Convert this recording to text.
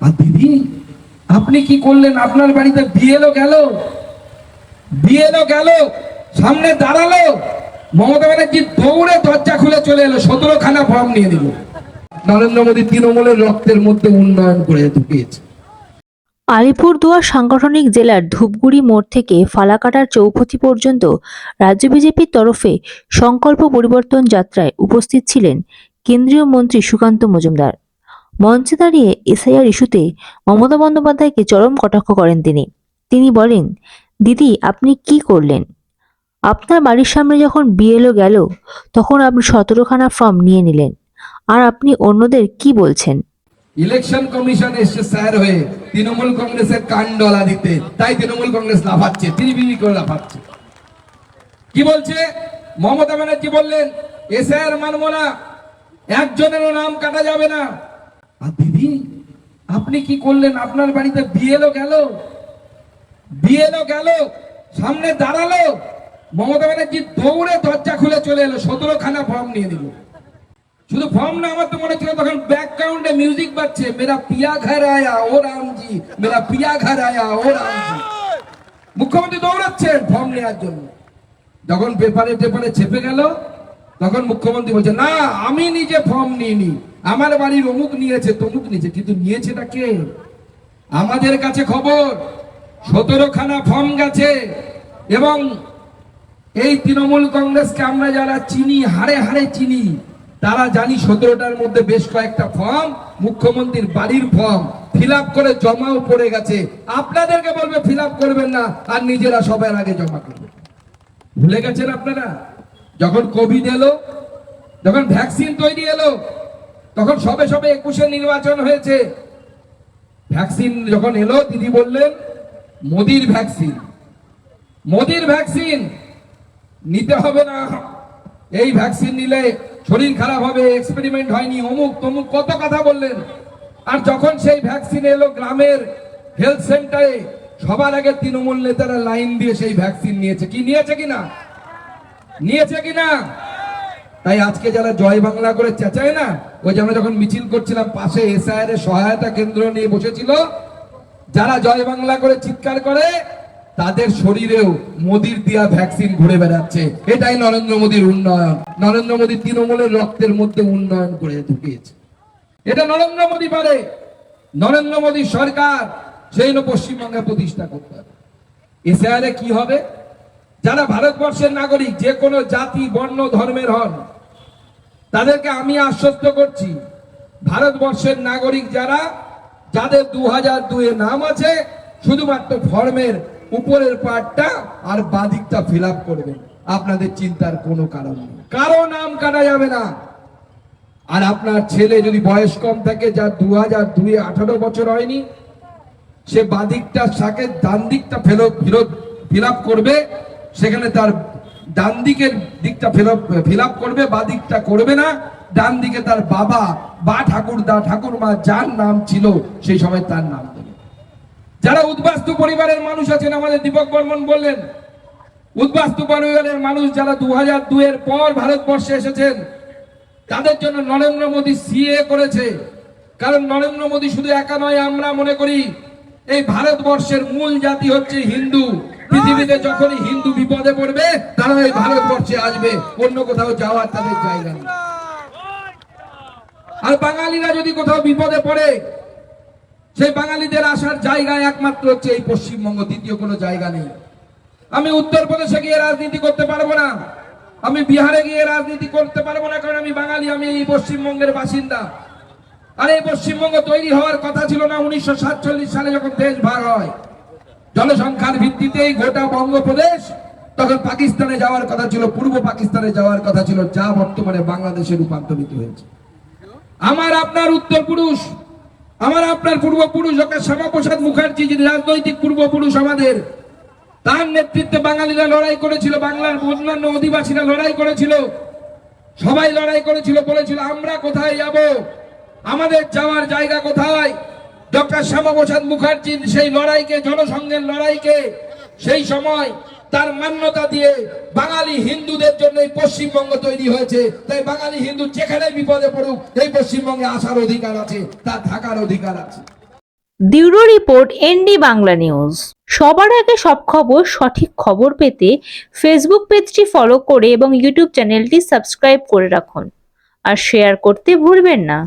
আর দিদি, আপনি কি করলেন? আপনার বাড়িতে বিয়েলো গেল? বিয়েলো গেল, সামনে দাঁড়াল। মমতা ব্যানার্জি দৌড়ে দরজা খুলে চলে এলো সতেরো খানা ফর্ম নিয়ে নিল। নরেন্দ্র মোদী তৃণমূলের রক্তের মধ্যে উন্নয়ন করে ঢুকিয়েছে। আলিপুরদুয়ার সাংগঠনিক জেলার ধূপগুড়ি মোড় থেকে ফালাকাটার চৌপথি পর্যন্ত রাজ্য বিজেপির তরফে সংকল্প পরিবর্তন যাত্রায় উপস্থিত ছিলেন কেন্দ্রীয় মন্ত্রী সুকান্ত মজুমদার। মঞ্চে দাঁড়িয়ে এসআইআর ইস্যুতে মমতা বন্দ্যোপাধ্যায়কে চরম কটাক্ষ করেন তিনি। তিনি বলেন, দিদি, আপনি কি করলেন? আপনার বাড়ির সামনে যখন বিএলও গেল, তখন আপনি সতেরোখানা ফর্ম নিয়ে নিলেন। আর আপনি অন্যদের কি বলছেন? ইলেকশন কমিশন এসছে স্যার হয়ে। তৃণমূল কংগ্রেসের কান দিতে তাই তৃণমূল কংগ্রেস লাফাচ্ছে, তিরিবিরি করে লাফাচ্ছে। কি বলছে? মমতা ব্যানার্জি বললেন এসআর মানব না। একজনেরও নাম কাটা যাবে না। আর দিদি, আপনি কি করলেন? আপনার বাড়িতে বিয়েলো গেল? বিয়েলো গেল, সামনে দাঁড়াল। মমতা ব্যানার্জি দৌড়ে দরজা খুলে চলে এলো সতেরো খানা ফর্ম নিয়ে দিল শুধু ফর্ম না, আমার তো মনে ছিল তখন ব্যাকগ্রাউন্ডে মিউজিক বাজছে। মেরা পিয়া ঘর আয়া, ও রামজি মেরা পিয়া ঘর আয়া, ও রামজি মুখ্যমন্ত্রী দৌড়াচ্ছেন ফর্ম নেওয়ার জন্য। যখন পেপারে টেপারে চেপে গেল তখন মুখ্যমন্ত্রী বলছে, না, আমি নিজে ফর্ম নিইনি। আমার বাড়ির অমুক নিয়েছে, তমুক নিয়েছে, কিন্তু নিয়েছেটা কে? আমাদের কাছে খবর সতেরো খানা ফর্ম গেছে এবং এই তৃণমূল কংগ্রেসকে আমরা যারা চিনি হারে হাড়ে চিনি, তারা জানি সতেরোটার মধ্যে বেশ কয়েকটা ফর্ম মুখ্যমন্ত্রীর বাড়ির ফর্ম ফিল করে জমাও পড়ে গেছে। আপনাদেরকে বলবে ফিল করবেন না, আর নিজেরা সবার আগে জমা করবেন। ভুলে গেছেন আপনারা? যখন কোভিড এলো, যখন ভ্যাকসিন তৈরি এলো, তখন সবে সবে একুশে নির্বাচন হয়েছে। ভ্যাকসিন যখন এলো, দিদি বললেন, মোদির ভ্যাকসিন মোদির ভ্যাকসিন নিতে হবে না। এই ভ্যাকসিন নিলে শরীর খারাপ হবে এক্সপেরিমেন্ট হয়নি, অমুক তমুক কত কথা বললেন। আর যখন সেই ভ্যাকসিন এলো গ্রামের হেলথ সেন্টারে সবার আগে তৃণমূল নেতারা লাইন দিয়ে সেই ভ্যাকসিন নিয়েছে। কি নিয়েছে কিনা নিয়েছে কিনা? তাই আজকে যারা জয় বাংলা করে চেঁচায় না, ওই যে আমরা যখন মিছিল করছিলাম, পাশে এসআইআর এর সহায়তা কেন্দ্র নিয়ে বসেছিল, যারা জয় বাংলা করে চিৎকার করে, তাদের শরীরেও মোদির দেয়া ভ্যাকসিন ঘুরে বেড়াচ্ছে। এটাই নরেন্দ্র মোদীর উন্নয়ন। নরেন্দ্র মোদী তৃণমূলের রক্তের মধ্যে উন্নয়ন করে ঢুকিয়েছে। এটা নরেন্দ্র মোদী পারে। নরেন্দ্র মোদী সরকার, সেই পশ্চিমবঙ্গে প্রতিষ্ঠা করতে হবে। এসআইআরে কি হবে? যারা ভারতবর্ষের নাগরিক, যে কোনো জাতি, বর্ণ, ধর্মের হন, তাদেরকে আমি আশ্বস্ত করছি, ভারতবর্ষের নাগরিক যারা, যাদের দু হাজার দুয়ে নাম আছে, শুধুমাত্র ফর্মের উপরের পার্টটা আর বাদিকটা ফিল আপ করবেন আপনাদের চিন্তার কোনো কারণ নেই। কারও নাম কাটা যাবে না। আর আপনার ছেলে যদি বয়স কম থাকে, যার দু হাজার দুই আঠারো বছর হয়নি, সে বাদিকটা সাকে ডান দিকটা ফেরত ফেরত ফিল করবে সেখানে তার ডান দিকের দিকটা ফিল আপ করবে বাদিকটা করবে না। ডান দিকে তার বাবা, বা ঠাকুরদা, ঠাকুরমা, যার নাম ছিল, সেই সময় তার নাম দেবে। যারা উদ্বাস্তু পরিবারের মানুষ আছেন, আমাদের দীপক বর্মন বললেন, উদ্বাস্তু পরিবারের মানুষ যারা দু হাজার দুয়ের পর ভারতবর্ষে এসেছেন, তাদের জন্য নরেন্দ্র মোদী সিএ করেছে। কারণ নরেন্দ্র মোদী শুধু একা নয়, আমরা মনে করি, এই ভারতবর্ষের মূল জাতি হচ্ছে হিন্দু। পৃথিবীতে যখনই হিন্দু বিপদে পড়বে তারা এই ভারতবর্ষে আসবে। অন্য কোথাও যাওয়ার তাদের জায়গা নেই। আর বাঙালিরা যদি কোথাও বিপদে পড়ে, সেই বাঙালিদের আসার জায়গা একমাত্র হচ্ছে এই পশ্চিমবঙ্গ, দ্বিতীয় কোনো জায়গা নেই। আমি উত্তরপ্রদেশে গিয়ে রাজনীতি করতে পারব না। আমি বিহারে গিয়ে রাজনীতি করতে পারব না, কারণ আমি বাঙালি, আমি এই পশ্চিমবঙ্গের বাসিন্দা। আর এই পশ্চিমবঙ্গ তৈরি হওয়ার কথা ছিল না, উনিশশো সাতচল্লিশ সালে যখন দেশ ভাগ হয়। জনসংখ্যার ভিত্তিতেই গোটা বঙ্গপ্রদেশ তখন পাকিস্তানে যাওয়ার কথা ছিল, পূর্ব পাকিস্তানে যাওয়ার কথা ছিল, যা বর্তমানে বাংলাদেশে রূপান্তরিত হয়েছে। আমার আপনার উত্তর পুরুষ আমার আপনার পূর্বপুরুষ, ডক্টর শ্যামাপ্রসাদ মুখার্জি, যিনি রাজনৈতিক পূর্বপুরুষ আমাদের, তার নেতৃত্বে বাঙালিরা লড়াই করেছিল, বাংলার অন্যান্য অধিবাসীরা লড়াই করেছিল, সবাই লড়াই করেছিল, বলেছিল, আমরা কোথায় যাব? আমাদের যাওয়ার জায়গা কোথায়? ডক্টর শ্যামাপ্রসাদ মুখার্জির সেই লড়াইকে, জনসংঘের লড়াইকে, সেই সময় তার মান্যতা দিয়ে বাঙালি হিন্দুদের জন্য এই পশ্চিমবঙ্গ তৈরি হয়েছে। তাই বাঙালি হিন্দু যেখানে বিপদে পড়ুক, এই পশ্চিমবঙ্গে আসার অধিকার আছে তার থাকার অধিকার আছে। Bureau report ND Bangla news. সবার আগে সব খবর, সঠিক খবর পেতে ফেসবুক পেজটি ফলো করে এবং ইউটিউব চ্যানেলটি সাবস্ক্রাইব করে রাখুন। আর শেয়ার করতে ভুলবেন না।